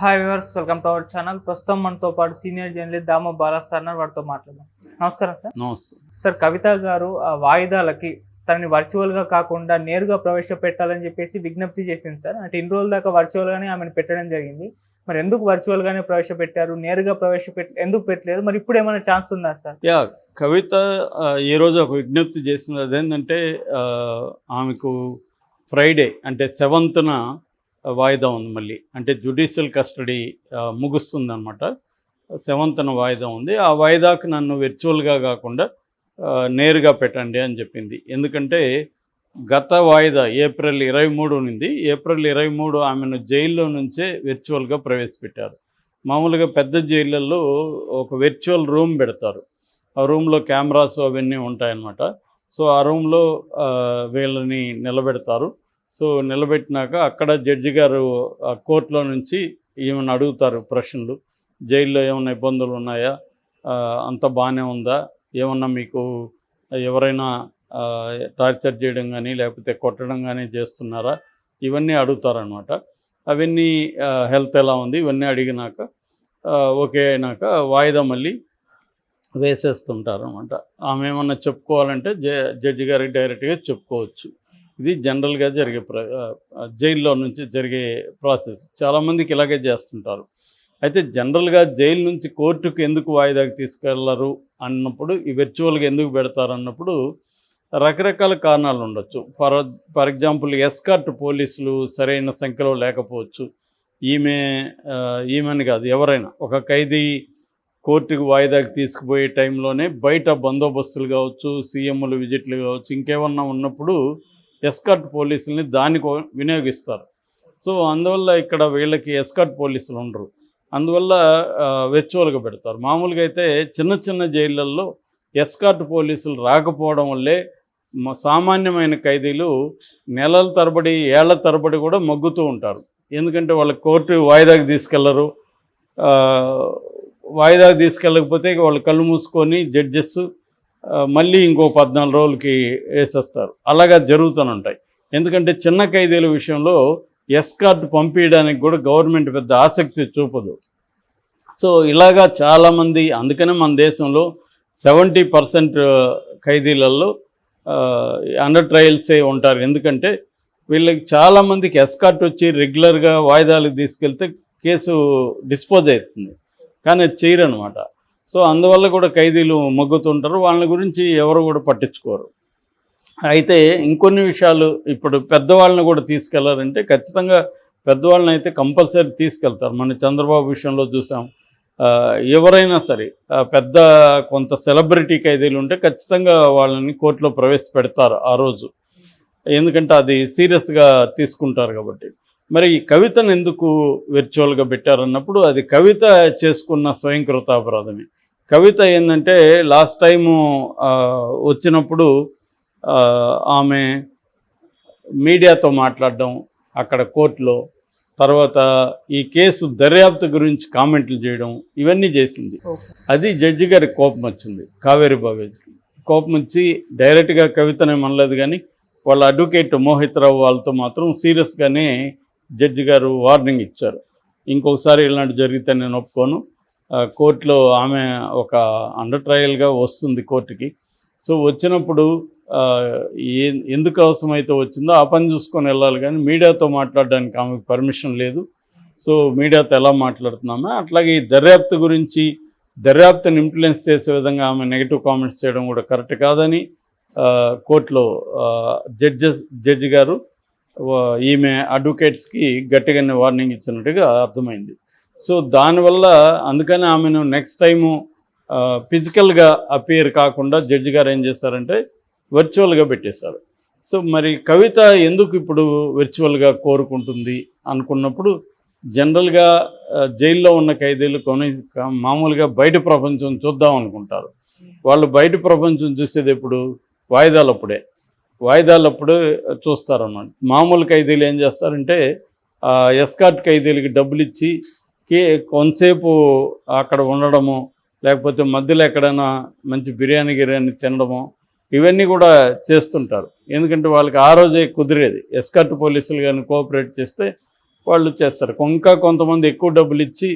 Hi viewers welcome to our channel ప్రస్తుతం మనతో పాటు senior journalist Dama Bala sir ఉన్నారు. వారితో మాట్లాడదాం. నమస్కారం సార్ నమస్తే. సార్ కవిత గారు ఆ వాయిదాలకి తనని వర్చువల్గా కాకుండా నేరుగా ప్రవేశపెట్టాలని చెప్పేసి విజ్ఞప్తి చేసింది సార్ అంటే ఇన్ని రోజుల దాకా వర్చువల్ గానే ఆమెను పెట్టడం జరిగింది. మరి ఎందుకు వర్చువల్ గానే ప్రవేశపెట్టారు? నేరుగా ప్రవేశపెట్ ఎందుకు పెట్టలేదు? మరి ఇప్పుడు ఏమైనా ఛాన్స్ ఉందా సార్ యా కవిత ఆ, ఈ రోజు ఒక విజ్ఞప్తి చేసింది. అదేంటంటే ఆమెకు ఫ్రైడే అంటే సెవెంత్న వాయిదా ఉంది మళ్ళీ. అంటే జ్యుడిషియల్ కస్టడీ ముగుస్తుంది అనమాట సెవెంత్న వాయిదా ఉంది. ఆ వాయిదాకు నన్ను విర్చువల్గా కాకుండా నేరుగా పెట్టండి అని చెప్పింది. ఎందుకంటే గత వాయిదా ఏప్రిల్ ఇరవై మూడు ఉంది ఏప్రిల్ ఇరవై మూడు ఆమెను జైల్లో నుంచే విర్చువల్గా ప్రవేశపెట్టారు. మామూలుగా పెద్ద జైళ్ళల్లో ఒక విర్చువల్ రూమ్ పెడతారు. ఆ రూమ్లో కెమెరాస్ అవన్నీ ఉంటాయన్నమాట. సో ఆ రూమ్లో వీళ్ళని నిలబెడతారు. సో నిలబెట్టినాక అక్కడ జడ్జి గారు ఆ కోర్టులో నుంచి ఏమైనా అడుగుతారు ప్రశ్నలు? జైల్లో ఏమైనా ఇబ్బందులు ఉన్నాయా? అంత బాగానే ఉందా? ఏమన్నా మీకు ఎవరైనా టార్చర్ చేయడం కానీ లేకపోతే కొట్టడం కానీ చేస్తున్నారా? ఇవన్నీ అడుగుతారనమాట అవన్నీ హెల్త్ ఎలా ఉంది? ఇవన్నీ అడిగినాక ఓకే అయినాక వాయిదా మళ్ళీ వేసేస్తుంటారు అనమాట ఆమె ఏమన్నా చెప్పుకోవాలంటే జడ్జి గారికి డైరెక్ట్గా చెప్పుకోవచ్చు. ఇది జనరల్గా జరిగే ప్ర జైల్లో నుంచి జరిగే ప్రాసెస్. చాలామందికి ఇలాగే చేస్తుంటారు. అయితే జనరల్గా జైలు నుంచి కోర్టుకు ఎందుకు వాయిదాకి తీసుకెళ్ళరు అన్నప్పుడు ఈ విర్చువల్గా ఎందుకు పెడతారు అన్నప్పుడు రకరకాల కారణాలు ఉండొచ్చు. ఫర్ ఫర్ ఎగ్జాంపుల్ ఎస్కార్ట్ పోలీసులు సరైన సంఖ్యలో లేకపోవచ్చు. ఈమె ఈమెని కాదు ఎవరైనా ఒక ఖైదీ కోర్టుకు వాయిదాకి తీసుకుపోయే టైంలోనే బయట బందోబస్తులు కావచ్చు సీఎంలు విజిట్లు కావచ్చు ఇంకేమన్నా ఉన్నప్పుడు ఎస్కార్ట్ పోలీసుల్ని దానికి వినియోగిస్తారు. సో అందువల్ల ఇక్కడ వీళ్ళకి ఎస్కార్ట్ పోలీసులు ఉండరు. అందువల్ల వెర్చువల్గా పెడతారు. మామూలుగా అయితే చిన్న చిన్న జైళ్ళల్లో ఎస్కార్ట్ పోలీసులు రాకపోవడం వల్లే సామాన్యమైన ఖైదీలు నెలల తరబడి ఏళ్ళ తరబడి కూడా మగ్గుతూ ఉంటారు. ఎందుకంటే వాళ్ళ కోర్టు వాయిదాకి తీసుకెళ్ళరు. వాయిదాకి తీసుకెళ్ళకపోతే వాళ్ళు కళ్ళు మూసుకొని జడ్జెస్ మళ్ళీ ఇంకో పద్నాలుగు రోజులకి వేసేస్తారు. అలాగా జరుగుతూనే ఉంటాయి ఎందుకంటే చిన్న ఖైదీల విషయంలో ఎస్కార్ట్ పంపించడానికి కూడా గవర్నమెంట్ పెద్ద ఆసక్తి చూపదు. సో ఇలాగా చాలామంది అందుకనే మన దేశంలో సెవెంటీ పర్సెంట్ ఖైదీలలో అండర్ ట్రయల్సే ఉంటారు. ఎందుకంటే వీళ్ళకి చాలామందికి ఎస్కార్ట్ వచ్చి రెగ్యులర్గా వాయిదాలకు తీసుకెళ్తే కేసు డిస్పోజ్ అవుతుంది. కానీ అది చేయరు అనమాట సో అందువల్ల కూడా ఖైదీలు మగ్గుతుంటారు. వాళ్ళ గురించి ఎవరు కూడా పట్టించుకోరు. అయితే ఇంకొన్ని విషయాలు ఇప్పుడు పెద్దవాళ్ళని కూడా తీసుకెళ్ళారంటే ఖచ్చితంగా పెద్దవాళ్ళని అయితే కంపల్సరీ తీసుకెళ్తారు. మన చంద్రబాబు విషయంలో చూసాం. ఎవరైనా సరే పెద్ద కొంత సెలబ్రిటీ ఖైదీలు ఉంటే ఖచ్చితంగా వాళ్ళని కోర్టులో ప్రవేశపెడతారు ఆ రోజు. ఎందుకంటే అది సీరియస్గా తీసుకుంటారు కాబట్టి. మరి ఈ కవితను ఎందుకు విర్చువల్గా పెట్టారన్నప్పుడు అది కవిత చేసుకున్న స్వయంకృతాపరాధమే. కవిత ఏంటంటే లాస్ట్ టైము వచ్చినప్పుడు ఆమె మీడియాతో మాట్లాడడం అక్కడ కోర్టులో తర్వాత ఈ కేసు దర్యాప్తు గురించి కామెంట్లు చేయడం ఇవన్నీ చేసింది. అది జడ్జి గారికి కోపం వచ్చింది కావేరి బావేజ్కి కోపం వచ్చి డైరెక్ట్గా కవితనే మనలేదు కానీ వాళ్ళ అడ్వకేట్ మోహిత్ రావు వాళ్ళతో మాత్రం సీరియస్గానే జడ్జి గారు వార్నింగ్ ఇచ్చారు. ఇంకొకసారి ఇలాంటి జరిగితే నేను ఒప్పుకోను. కోర్టులో ఆమె ఒక అండర్ ట్రయల్గా వస్తుంది కోర్టుకి. సో వచ్చినప్పుడు ఏ ఎందుకు అవసరమైతే వచ్చిందో ఆ పని చూసుకొని వెళ్ళాలి కానీ మీడియాతో మాట్లాడడానికి ఆమెకు పర్మిషన్ లేదు. సో మీడియాతో ఎలా మాట్లాడుతున్నామో అట్లాగే ఈ దర్యాప్తు గురించి దర్యాప్తుని ఇన్ఫ్లుయెన్స్ చేసే విధంగా ఆమె నెగిటివ్ కామెంట్స్ చేయడం కూడా కరెక్ట్ కాదని కోర్టులో జడ్జెస్ జడ్జి గారు ఈమె అడ్వకేట్స్కి గట్టిగానే వార్నింగ్ ఇచ్చినట్టుగా అర్థమైంది. సో దానివల్ల అందుకని ఆమెను నెక్స్ట్ టైము ఫిజికల్గా అపియర్ కాకుండా జడ్జి గారు ఏం చేశారంటే వర్చువల్గా పెట్టేశారు. సో మరి కవిత ఎందుకు ఇప్పుడు వర్చువల్గా కోరుకుంటుంది అనుకున్నప్పుడు జనరల్గా జైల్లో ఉన్న ఖైదీలు కొని మామూలుగా బయట ప్రపంచం చూద్దాం అనుకుంటారు. వాళ్ళు బయట ప్రపంచం చూసేది ఎప్పుడు? వాయిదాలప్పుడే. వాయిదాలప్పుడు చూస్తారన్నమాట. మామూలు ఖైదీలు ఏం చేస్తారంటే ఎస్కాట్ ఖైదీలకి డబ్బులు ఇచ్చి కే కొంతసేపు అక్కడ ఉండడము లేకపోతే మధ్యలో ఎక్కడైనా మంచి బిర్యానీ గిర్యానీ తినడము ఇవన్నీ కూడా చేస్తుంటారు. ఎందుకంటే వాళ్ళకి ఆ రోజే కుదిరేది. ఎస్కట్ పోలీసులు కానీ కోఆపరేట్ చేస్తే వాళ్ళు చేస్తారు. ఇంకా కొంతమంది ఎక్కువ డబ్బులు ఇచ్చి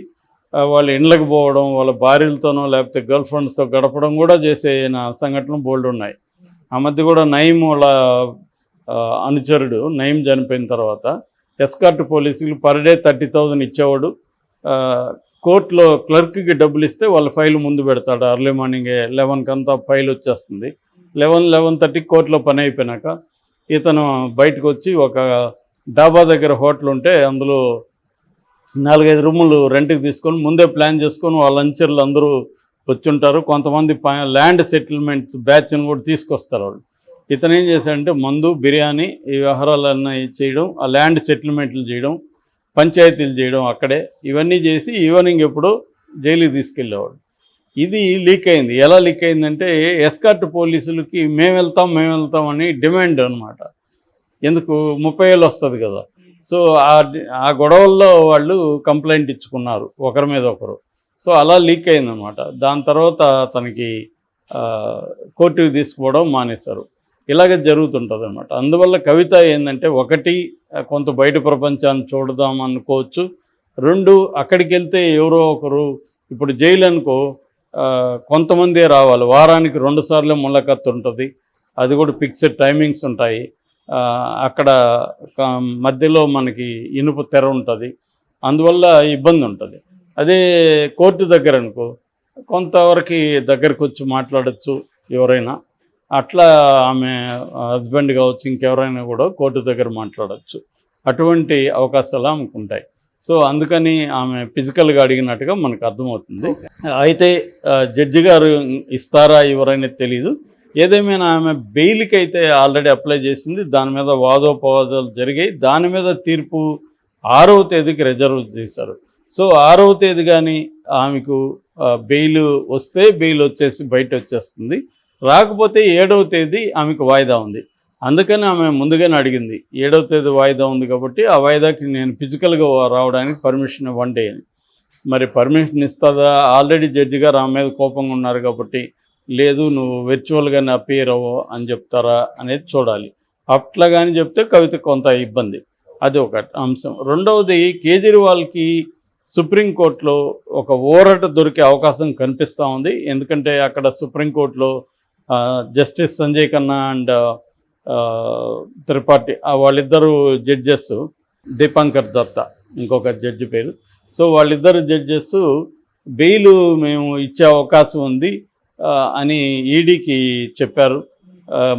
వాళ్ళు వాళ్ళ ఇండ్లకు పోవడం వాళ్ళ భార్యలతోనో లేకపోతే గర్ల్ ఫ్రెండ్స్తో గడపడం కూడా చేసే నా సంఘటనలు బోల్డ్ ఉన్నాయి. ఆ మధ్య కూడా నయీం వాళ్ళ అనుచరుడు నయీం చనిపోయిన తర్వాత ఎస్కార్ట్ పోలీసులు పర్ డే థర్టీ థౌజండ్ ఇచ్చేవాడు. కోర్టులో క్లర్క్కి డబ్బులు ఇస్తే వాళ్ళ ఫైల్ ముందు పెడతాడు. అర్లీ మార్నింగ్ లెవెన్కి అంతా ఫైల్ వచ్చేస్తుంది. లెవెన్ లెవెన్ థర్టీకి కోర్టులో పని అయిపోయినాక ఇతను బయటకు వచ్చి ఒక డాబా దగ్గర హోటల్ ఉంటే అందులో నాలుగైదు రూములు రెంట్కి తీసుకొని ముందే ప్లాన్ చేసుకొని వాళ్ళ అంచర్లు అందరూ వచ్చుంటారు. కొంతమంది ప- ల్యాండ్ సెటిల్మెంట్ బ్యాచ్ని కూడా తీసుకొస్తారు వాళ్ళు. ఇతను ఏం చేశాడంటే మందు బిర్యానీ ఈ వ్యవహారాలన్నీ చేయడం ఆ ల్యాండ్ సెటిల్మెంట్లు చేయడం పంచాయతీలు చేయడం అక్కడే. ఇవన్నీ చేసి ఈవినింగ్ ఎప్పుడు జైలుకి తీసుకెళ్ళేవాడు ఇది లీక్ అయింది. ఎలా లీక్ అయిందంటే ఎస్కార్ట్ పోలీసులకి మేము వెళ్తాం మేము వెళ్తాం అని డిమాండ్ అనమాట ఎందుకు? ముప్పై వేలు వస్తుంది కదా. సో ఆ గొడవల్లో వాళ్ళు కంప్లైంట్ ఇచ్చుకున్నారు ఒకరి మీద ఒకరు. సో అలా లీక్ అయిందనమాట దాని తర్వాత తనకి కోర్టుకి తీసుకుపోవడం మానేశారు. ఇలాగ జరుగుతుంటుంది అనమాట అందువల్ల కవిత ఏంటంటే ఒకటి కొంత బయట ప్రపంచాన్ని చూడదాం అనుకోవచ్చు. రెండు అక్కడికి వెళ్తే ఎవరో ఒకరు ఇప్పుడు జైలు అనుకో కొంతమందే రావాలి. వారానికి రెండు సార్లు ఉంటుంది. అది కూడా ఫిక్స్డ్ టైమింగ్స్ ఉంటాయి. అక్కడ మధ్యలో మనకి ఇనుప తెర ఉంటుంది. అందువల్ల ఇబ్బంది ఉంటుంది. అదే కోర్టు దగ్గర అనుకో కొంతవరకు దగ్గరకు వచ్చి మాట్లాడచ్చు ఎవరైనా. అట్లా ఆమె హస్బెండ్ కావచ్చు ఇంకెవరైనా కూడా కోర్టు దగ్గర మాట్లాడచ్చు. అటువంటి అవకాశాలు ఆమెకు ఉంటాయి. సో అందుకని ఆమె ఫిజికల్గా అడిగినట్టుగా మనకు అర్థమవుతుంది. అయితే జడ్జి గారు ఇస్తారా ఎవరైనా తెలియదు ఏదేమైనా ఆమె బెయిల్కి అయితే ఆల్రెడీ అప్లై చేసింది. దాని మీద వాదోపవాదాలు జరిగాయి. దాని మీద తీర్పు ఆరవ తేదీకి రిజర్వ్ చేశారు. సో ఆరవ తేదీ కానీ ఆమెకు బెయిల్ వస్తే బెయిల్ వచ్చేసి బయట వచ్చేస్తుంది రాకపోతే ఏడవ తేదీ ఆమెకు వాయిదా ఉంది. అందుకని ఆమె ముందుగానే అడిగింది ఏడవ తేదీ వాయిదా ఉంది కాబట్టి ఆ వాయిదాకి నేను ఫిజికల్గా రావడానికి పర్మిషన్ ఇవ్వండి అని. మరి పర్మిషన్ ఇస్తుందా? ఆల్రెడీ జడ్జి గారు ఆమె మీద కోపంగా ఉన్నారు కాబట్టి లేదు నువ్వు వర్చువల్గానే అపియర్ అవ్వో అని చెప్తారా అనేది చూడాలి. అట్లా కానీ చెప్తే కవిత కొంత ఇబ్బంది. అది ఒక అంశం. రెండవది కేజ్రీవాల్కి సుప్రీంకోర్టులో ఒక ఊరట దొరికే అవకాశం కనిపిస్తూ ఉంది. ఎందుకంటే అక్కడ సుప్రీంకోర్టులో జస్టిస్ సంజయ్ ఖన్నా అండ్ త్రిపాఠి వాళ్ళిద్దరూ వాళ్ళిద్దరు జడ్జెస్ దీపాంకర్ దత్త ఇంకొక జడ్జి పేరు. సో వాళ్ళిద్దరు జడ్జెస్ బెయిల్ మేము ఇచ్చే అవకాశం ఉంది అని ఈడీకి చెప్పారు.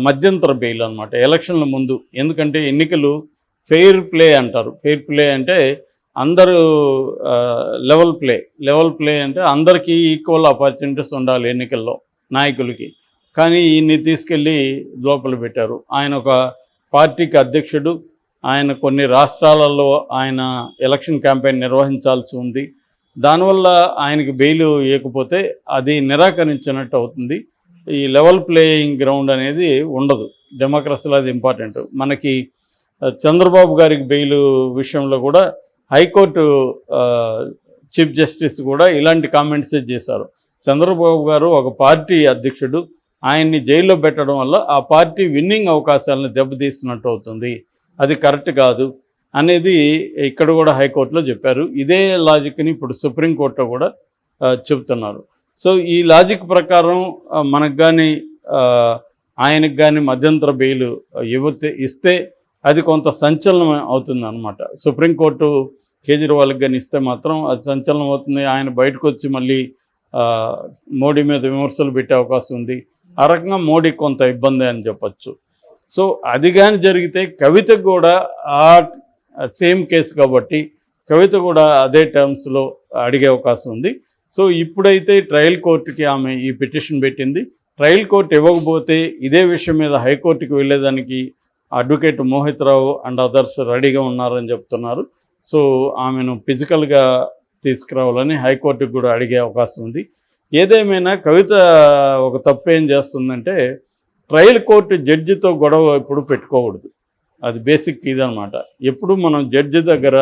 మధ్యంతర బెయిల్ అనమాట ఎలక్షన్ల ముందు. ఎందుకంటే ఎన్నికలు ఫెయిర్ ప్లే అంటారు. ఫెయిర్ ప్లే అంటే అందరూ లెవెల్ ప్లే. లెవెల్ ప్లే అంటే అందరికీ ఈక్వల్ ఆపర్చునిటీస్ ఉండాలి ఎన్నికల్లో నాయకులకి. కానీ ఈయన్ని తీసుకెళ్ళి లోపల పెట్టారు. ఆయన ఒక పార్టీకి అధ్యక్షుడు. ఆయన కొన్ని రాష్ట్రాలలో ఆయన ఎలక్షన్ క్యాంపెయిన్ నిర్వహించాల్సి ఉంది. దానివల్ల ఆయనకి బెయిల్ ఇవ్వకపోతే అది నిరాకరించినట్టు అవుతుంది. ఈ లెవెల్ ప్లేయింగ్ గ్రౌండ్ అనేది ఉండదు. డెమోక్రసీలో అది ఇంపార్టెంట్. మనకి చంద్రబాబు గారికి బెయిల్ విషయంలో కూడా హైకోర్టు చీఫ్ జస్టిస్ కూడా ఇలాంటి కామెంట్సే చేశారు. చంద్రబాబు గారు ఒక పార్టీ అధ్యక్షుడు. ఆయన్ని జైల్లో పెట్టడం వల్ల ఆ పార్టీ విన్నింగ్ అవకాశాలను దెబ్బతీసినట్టు అవుతుంది. అది కరెక్ట్ కాదు అనేది ఇక్కడ కూడా హైకోర్టులో చెప్పారు. ఇదే లాజిక్ని ఇప్పుడు సుప్రీంకోర్టులో కూడా చెబుతున్నారు. సో ఈ లాజిక్ ప్రకారం మనకు కానీ ఆయనకు కానీ మధ్యంతర బెయిల్ ఇవ్వతే ఇస్తే అది కొంత సంచలనం అవుతుంది అనమాట సుప్రీంకోర్టు కేజ్రీవాల్కి కానీ ఇస్తే మాత్రం అది సంచలనం అవుతుంది. ఆయన బయటకు వచ్చి మళ్ళీ మోడీ మీద విమర్శలు పెట్టే అవకాశం ఉంది. ఆ రకంగా మోడీ కొంత ఇబ్బంది అని చెప్పచ్చు. సో అది కానీ జరిగితే కవితకు కూడా ఆ సేమ్ కేసు కాబట్టి కవిత కూడా అదే టర్మ్స్లో అడిగే అవకాశం ఉంది. సో ఇప్పుడైతే ట్రయల్ కోర్టుకి ఆమె ఈ పిటిషన్ పెట్టింది. ట్రయల్ కోర్టు ఇవ్వకపోతే ఇదే విషయం మీద హైకోర్టుకి వెళ్ళేదానికి advocate Mohit Rao and others రెడీగా ఉన్నారని చెప్తున్నారు. సో ఆమెను ఫిజికల్గా తీసుకురావాలని హైకోర్టుకు కూడా అడిగే అవకాశం ఉంది. ఏదేమైనా కవిత ఒక తప్పు ఏం చేస్తుందంటే ట్రయల్ కోర్టు జడ్జితో గొడవ ఎప్పుడు పెట్టుకోకూడదు. అది బేసిక్ ఇదనమాట ఎప్పుడు మనం జడ్జి దగ్గర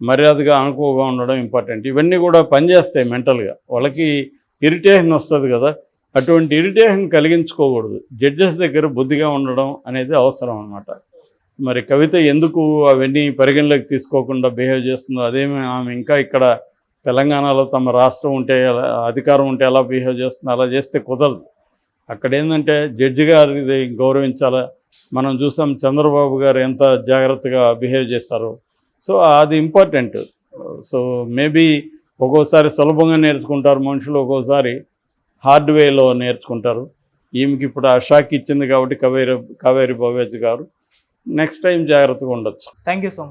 మర్యాదగా అనుకోగా ఉండడం ఇంపార్టెంట్. ఇవన్నీ కూడా పనిచేస్తాయి మెంటల్గా. వాళ్ళకి ఇరిటేషన్ వస్తుంది కదా. అటువంటి ఇరిటేషన్ కలిగించుకోకూడదు. జడ్జెస్ దగ్గర బుద్ధిగా ఉండడం అనేది అవసరం అనమాట మరి కవిత ఎందుకు అవన్నీ పరిగణలోకి తీసుకోకుండా బిహేవ్ చేస్తుందో అదేమి ఆమె ఇంకా ఇక్కడ తెలంగాణలో తమ రాష్ట్రం ఉంటే ఎలా- అధికారం ఉంటే ఎలా బిహేవ్ చేస్తుంది అలా చేస్తే కుదరదు. అక్కడ ఏంటంటే జడ్జి గారిది గౌరవించాలా? మనం చూసాం చంద్రబాబు గారు ఎంత జాగ్రత్తగా బిహేవ్ చేశారు. సో అది ఇంపార్టెంట్. సో మేబీ ఒక్కోసారి సులభంగా నేర్చుకుంటారు మనుషులు ఒక్కోసారి హార్డ్ వేలో నేర్చుకుంటారు. ఈమెకి ఇప్పుడు ఆ షాక్ ఇచ్చింది కాబట్టి కవేరి కావేరి భవేజ్ గారు. నెక్స్ట్ టైం జాగ్రత్తగా ఉండొచ్చు. Thank you so much.